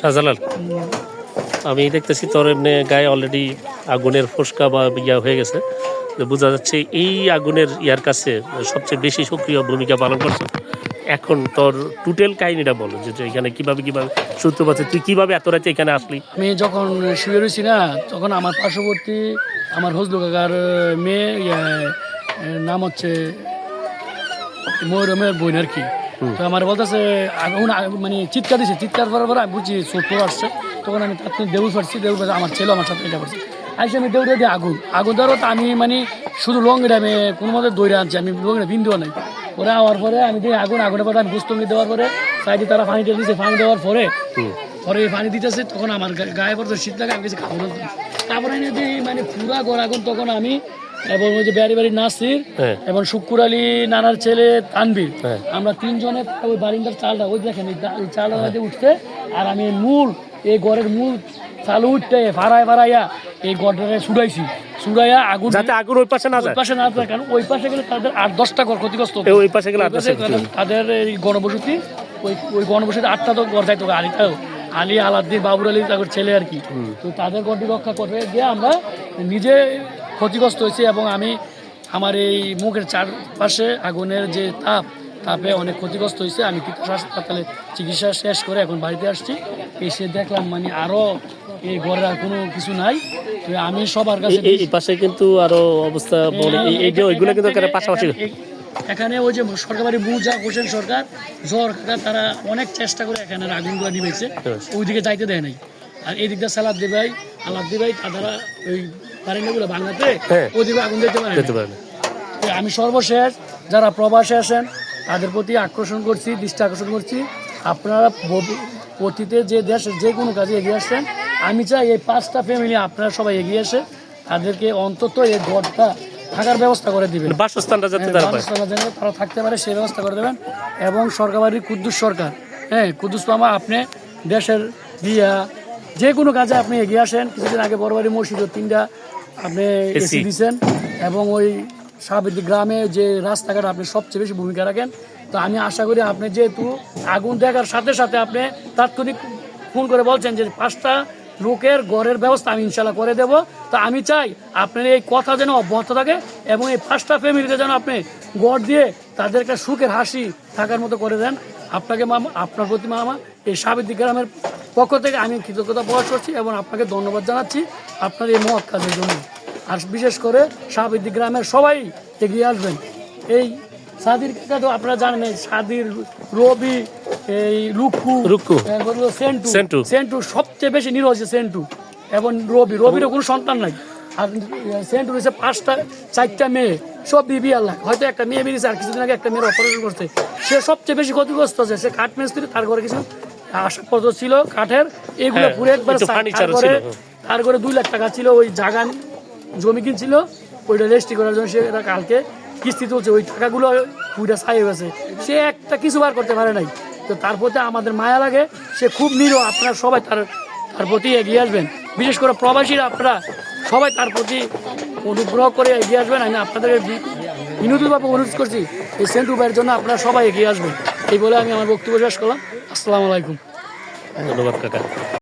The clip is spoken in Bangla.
শাহজালাল, আমি দেখতেছি তোর এমনি গায়ে অলরেডি আগুনের ফোসকা বা ইয়া হয়ে গেছে। বোঝা যাচ্ছে এই আগুনের ইয়ার কাছে সবচেয়ে বেশি সক্রিয় ভূমিকা পালন করছে। এখন তোর টোটাল কাহিনীটা বলো যে এখানে কীভাবে কীভাবে সূত্রপাত তুই কীভাবে এত রাতে এখানে আসলি? আমি যখন শুয়ে রয়েছি না তখন আমার পার্শ্ববর্তী আমার হজলু কাকার মেয়ে নাম হচ্ছে ময়ূরমের বোন আর কি। তো আমার বলতেছে মানে চিৎকার দিছে চিৎকার করার পরে আমি বুঝছি ছোট আসছে। তখন আমি তার দেউল পারছি দেউল পারছি আমার ছেলে আমার সাথে এটা করছে। আইসে আমি দেউড়ে দিয়ে আগুন। আগুন ধরো আমি মানে শুধু লঙ্গিটা আমি কোনো মতে দৌড়ে আনছি আমি লঙ্গিটা বিন্দুও নাই। ওরা আওয়ার পরে আমি দিই আগুন আগুনের পরে আমি বুঝতে দেওয়ার পরে সাইডে তারা পানি টেনে দিয়েছে পানি দেওয়ার পরে পরে পানি দিতেছে তখন আমার গায়ে পড়তে শীত লাগে আমি কিছু খাব না তারপরে দিই মানে পুরা গড় আগুন তখন আমি এবং ওই যে বাড়ি বাড়ি নাসির হ্যাঁ। এবং শুক্কুর আলী নানার ছেলে তানবীর হ্যাঁ। আমরা তিনজনে ওই বারিন্দার চালটা ওই দেখেন চালটা উঠতে আর আমি মূল এই গড়ের মূল চালু উঠতে ফাড়ায় ফাড়াইয়া এই গড়টারে ছুড়াইছি ছুড়াইয়া আগুন যাতে আগুন ওই পাশে না ওই যায় পাশে না থাকে কারণ ওই পাশে গেলে তাদের আট দশটা ঘর ক্ষতিগ্রস্ত ওই পাশে গেলে তাদের- এই গণবসতি ওই ওই গণবসতি আটটা তো ঘর যাইতো আলিটাও আলী আলাদ্দিন বাবুর আলী তাদের ছেলে আর কি। তো তাদের গণটি রক্ষা করতে গিয়ে আমরা নিজে ক্ষতিগ্রস্ত হয়েছি এবং আমি আমার এই মুখের চারপাশে আগুনের যে তাপ তাপে অনেক ক্ষতিগ্রস্ত হয়েছে। আমি তিতাস হাসপাতালে চিকিৎসা শেষ করে এখন বাড়িতে আসছি। এসে দেখলাম মানে আরও এই ঘরের আর কোনো কিছু নাই। তো আমি সবার কাছে এই- পাশে কিন্তু আরও অবস্থা ওইগুলো কিন্তু পাশাপাশি। এখানে ওই যে সরকারি মুজা হোসেন সরকার কাকা তারা অনেক চেষ্টা করে এখানে আগুনগুলো নিবেছে ওইদিকে যাইতে দেয় নাই। আর এই দিকটা সালাদ দেবাই আলাদ দেবাই তারা ওই বারিন্দাগুলো ভাঙাতে হ্যাঁ। ওইদিকে আগুন দিতে পারে আমি সর্বশেষ যারা প্রবাসে আসেন তাদের প্রতি আকর্ষণ করছি দৃষ্টি আকর্ষণ করছি। আপনারা অতীতে যে দেশে যে কোনো কাজে এগিয়ে আসছেন আমি চাই এই পাঁচটা ফ্যামিলি আপনারা সবাই এগিয়ে এসে তাদেরকে অন্তত এই ঘরটা থাকার ব্যবস্থা করে দিবেন। বাসস্থানটা যাতে তারা যেন তারা থাকতে পারে সেই ব্যবস্থা করে দেবেন। এবং সরকারি কুদ্দুস সরকার হ্যাঁ কুদ্দুস মামা আপনি দেশের বিয়া যে কোনো কাজে আপনি এগিয়ে আসেন। কিছুদিন আগে বড়বাড়ি মসজিদ তিনটা আপনি এসি দিয়েছেন এবং ওই সাবিদ্রি গ্রামে যে রাস্তাঘাট আপনি সবচেয়ে বেশি ভূমিকা রাখেন, তো আমি আশা করি আপনি যেহেতু আগুন দেখার সাথে সাথে আপনি তাৎক্ষণিক ফোন করে বলছেন যে পাঁচটা লোকের ঘরের ব্যবস্থা আমি ইনশাল্লাহ করে দেব। তো আমি চাই আপনার এই কথা যেন অব্যাহত থাকে এবং এই পাঁচটা ফ্যামিলিতে যেন আপনি গড় দিয়ে তাদের একটা সুখের হাসি থাকার মতো করে দেন। আপনাকে মামা, আপনার প্রতি মামা, এই সাবিদ্রি গ্রামের পক্ষ থেকে আমি কৃতজ্ঞতা প্রকাশ করছি এবং আপনাকে ধন্যবাদ জানাচ্ছি। আপনার এই মহৎ কাজের জন্য। আর বিশেষ করে সাবিদ্রি গ্রামের সবাই এগিয়ে আসবেন। এই সাদির কাকা তো আপনারা জানেন এই সাদির রবি এই। এরপর হলো সেন্টু। সেন্টু। সেন্টু সবচেয়ে বেশি নিরহ হচ্ছে সেন্টু এবং রবি। রবিরও কোনো সন্তান নাই। আর সেন্টু রয়েছে পাঁচটা চারটা মেয়ে সব বিবি আল্লাহ। হয়তো একটা মেয়ে বেরিয়েছে আর কিছুদিন আগে একটা মেয়ের অপারেশন করছে। সে সবচেয়ে বেশি ক্ষতিগ্রস্ত আছে সে কাঠ মিস্ত্রি তার ঘরে কিছু আসবাবপত্র ছিল কাঠের এগুলো হ্যাঁ, পুরো একবার তারপরে তার ঘরে দুই লাখ টাকা ছিল ওই জাগান। জমি কিনছিল, ওইটা রেজিস্ট্রি করার জন্য সে কালকে কিস্তি তুলছে। ওই টাকাগুলো ওইটা ছাই গেছে। সে একটা কিছু বার করতে পারে নাই। তো তার প্রতি আমাদের মায়া লাগে। সে খুব নিরহ আপনারা সবাই তার তার প্রতি এগিয়ে আসবেন। বিশেষ করে প্রবাসীরা, আপনারা সবাই তার প্রতি অনুগ্রহ করে এগিয়ে আসবেন। আমি আপনাদের বিনোদীভাবে অনুরোধ করছি, এই সেন্টু ভাইয়ের জন্য আপনারা সবাই এগিয়ে আসবেন। এই বলে আমি আমার বক্তব্য শেষ করলাম। আসসালামু আলাইকুম। ধন্যবাদ, কাকা।